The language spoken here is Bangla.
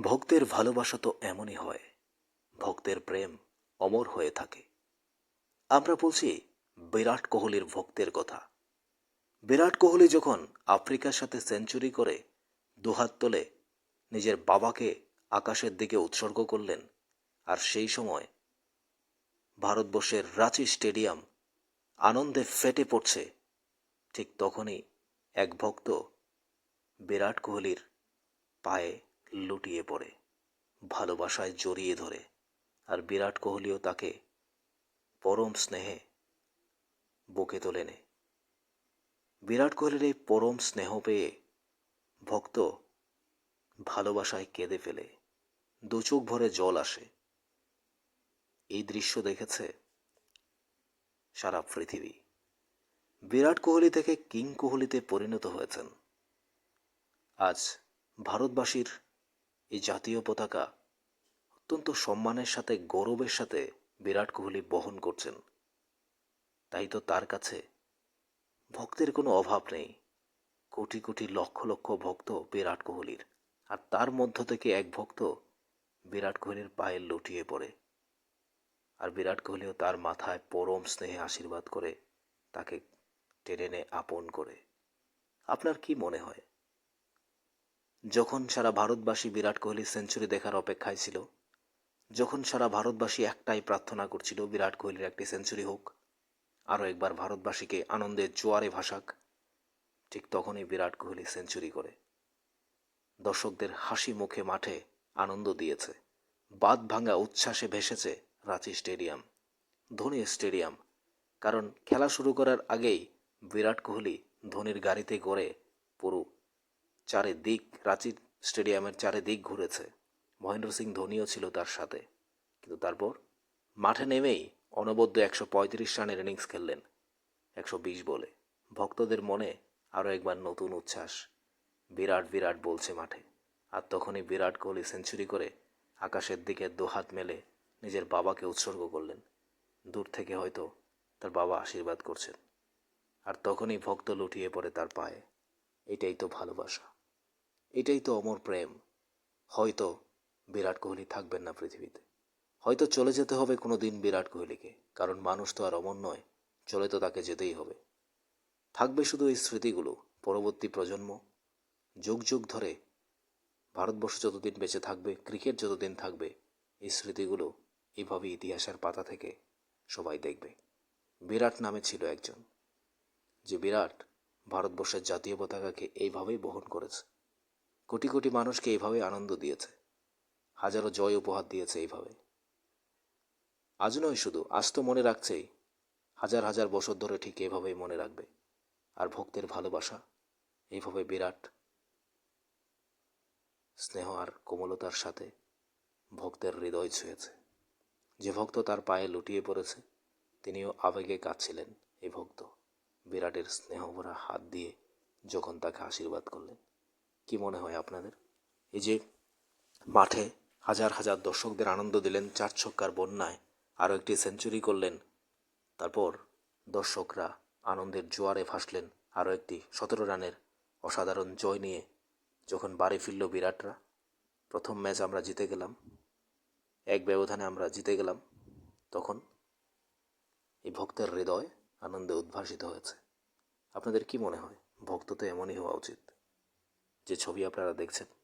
ভক্তের ভালোবাসা তো এমনই হয়, ভক্তের প্রেম অমর হয়ে থাকে। আমরা বলছি বিরাট কোহলির ভক্তের কথা। বিরাট কোহলি যখন আফ্রিকার সাথে সেঞ্চুরি করে দুহাত তোলে নিজের বাবাকে আকাশের দিকে উৎসর্গ করলেন, আর সেই সময় ভারতবর্ষের রাঁচি স্টেডিয়াম আনন্দে ফেটে পড়ছে, ঠিক তখনই এক ভক্ত বিরাট কোহলির পায়ে লুটিয়ে পড়ে, ভালোবাসায় জড়িয়ে ধরে, আর বিরাট কোহলিও তাকে পরম স্নেহে বুকে তোলে নে। বিরাট কোহলির এই পরম স্নেহ পেয়ে ভক্ত ভালোবাসায় কেঁদে ফেলে, দু চোখ ভরে জল আসে। এই দৃশ্য দেখেছে সারা পৃথিবী। বিরাট কোহলি থেকে কিং কোহলিতে পরিণত হয়েছেন। আজ ভারতবাসীর এই জাতীয় পতাকা অত্যন্ত সম্মানের সাথে, গৌরবের সাথে বিরাট কোহলি বহন করছেন। তাই তো তার কাছে ভক্তের কোনো অভাব নেই। কোটি কোটি লক্ষ লক্ষ ভক্ত বিরাট কোহলির, আর তার মধ্য থেকে এক ভক্ত বিরাট কোহলির পায়ে লুটিয়ে পড়ে। আর বিরাট কোহলিও তার মাথায় পরম স্নেহে আশীর্বাদ করে তাকে টেনে আপন করে। আপনার কি মনে হয়? যখন সারা ভারতবাসী বিরাট কোহলির সেঞ্চুরি দেখার অপেক্ষায় ছিল, যখন সারা ভারতবাসী একটাই প্রার্থনা করছিল, বিরাট কোহলির একটি সেঞ্চুরি হোক, আরও একবার ভারতবাসীকে আনন্দের জোয়ারে ভাসাক, ঠিক তখনই বিরাট কোহলি সেঞ্চুরি করে। দর্শকদের হাসি মুখে মাঠে আনন্দ দিয়েছে। বাদ ভাঙা উচ্ছ্বাসে ভেসেছে রাঁচি স্টেডিয়াম, ধোনি স্টেডিয়াম, কারণ খেলা শুরু করার আগেই বিরাট কোহলি ধোনির গাড়িতে করে পুরো চারিদিক রাঁচির স্টেডিয়ামের চারিদিক ঘুরেছে। মহেন্দ্র সিং ধোনিও ছিল তার সাথে। কিন্তু তারপর? মাঠে নেমেই অনবদ্য একশো পঁয়ত্রিশ রানের ইনিংস খেললেন। একশো বিশ বলে। ভক্তদের মনে আরও একবার নতুন উচ্ছ্বাস। বিরাট বিরাট বলছে মাঠে। আর তখনই বিরাট কোহলি সেঞ্চুরি করে আকাশের দিকে দুহাত মেলে নিজের বাবাকে উৎসর্গ করলেন। দূর থেকে হয়তো তার বাবা আশীর্বাদ করছেন। আর তখনই ভক্ত লুটিয়ে পড়ে তার পায়ে। এটাই তো ভালোবাসা। এটাই তো অমর প্রেম। হয়তো বিরাট কোহলি থাকবেন না পৃথিবীতে। হয়তো চলে যেতে হবে কোনো দিন বিরাট কোহলিকে, কারণ মানুষ তো আর অমর নয়, চলে তো তাকে যেতেই হবে। থাকবে শুধু এই স্মৃতিগুলো, পরবর্তী প্রজন্ম। যুগ যুগ ধরে ভারতবর্ষ যতদিন বেঁচে থাকবে, ক্রিকেট যতদিন থাকবে, এই স্মৃতিগুলো এইভাবে ইতিহাসের পাতা থেকে সবাই দেখবে। বিরাট নামে ছিল একজন, যে বিরাট ভারতবর্ষের জাতীয় পতাকাকে এইভাবেই বহন করেছে। কোটি কোটি মানুষকে এইভাবে আনন্দ দিয়েছে। হাজারো জয় উপহার দিয়েছে এইভাবে। আজ নয় শুধু, আজ তো মনে রাখছেই। হাজার হাজার বছর ধরে ঠিক এভাবেই মনে রাখবে। আর ভক্তের ভালোবাসা, এইভাবে বিরাট। স্নেহ আর কোমলতার সাথে ভক্তের হৃদয় ছুঁয়েছে। যে ভক্ত তার পায়ে লুটিয়ে পড়েছে, তিনিও আবেগে কাঁদছিলেন। এই ভক্ত বিরাটের স্নেহভরা হাত দিয়ে যখন তাকে আশীর্বাদ করলেন। কি মনে হয় আপনাদের? এই যে মাঠে হাজার হাজার দর্শকদের আনন্দ দিলেন, চার ছক্কার বন্যায় আরও একটি সেঞ্চুরি করলেন, তারপর দর্শকরা আনন্দের জোয়ারে ভাসলেন, আরও একটি সতেরো রানের অসাধারণ জয় নিয়ে যখন বাড়ি ফিরল বিরাটরা, প্রথম ম্যাচ আমরা জিতে গেলাম, এক ব্যবধানে আমরা জিতে গেলাম, তখন এই ভক্তের হৃদয় আনন্দে উদ্ভাসিত হয়েছে। আপনাদের কি মনে হয়? ভক্ত তো এমনই হওয়া উচিত। যে ছবি আপনারা দেখছেন।